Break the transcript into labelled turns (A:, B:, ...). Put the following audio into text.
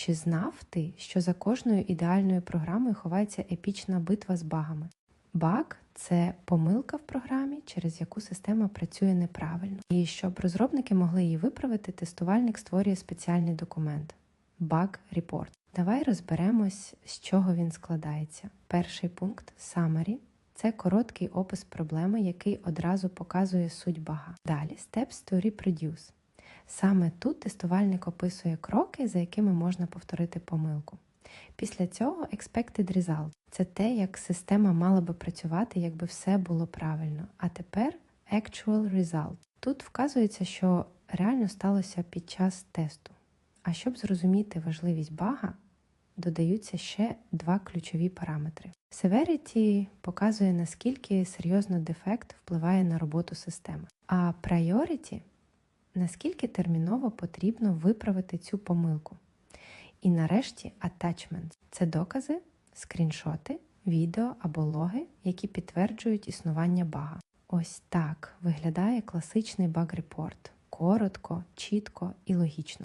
A: Чи знав ти, що за кожною ідеальною програмою ховається епічна битва з багами? Баг це помилка в програмі, через яку система працює неправильно. І щоб розробники могли її виправити, тестувальник створює спеціальний документ Bug Report. Давай розберемось, з чого він складається. Перший пункт Summary – це короткий опис проблеми, який одразу показує суть бага. Далі Steps to Reproduce. Саме тут тестувальник описує кроки, за якими можна повторити помилку. Після цього Expected Result – це те, як система мала би працювати, якби все було правильно. А тепер Actual Result. Тут вказується, що реально сталося під час тесту. А щоб зрозуміти важливість бага, додаються ще два ключові параметри. Severity показує, наскільки серйозно дефект впливає на роботу системи, а Priority – наскільки терміново потрібно виправити цю помилку. І нарешті Attachments – це докази, скріншоти, відео або логи, які підтверджують існування бага. Ось так виглядає класичний баг-репорт. Коротко, чітко і логічно.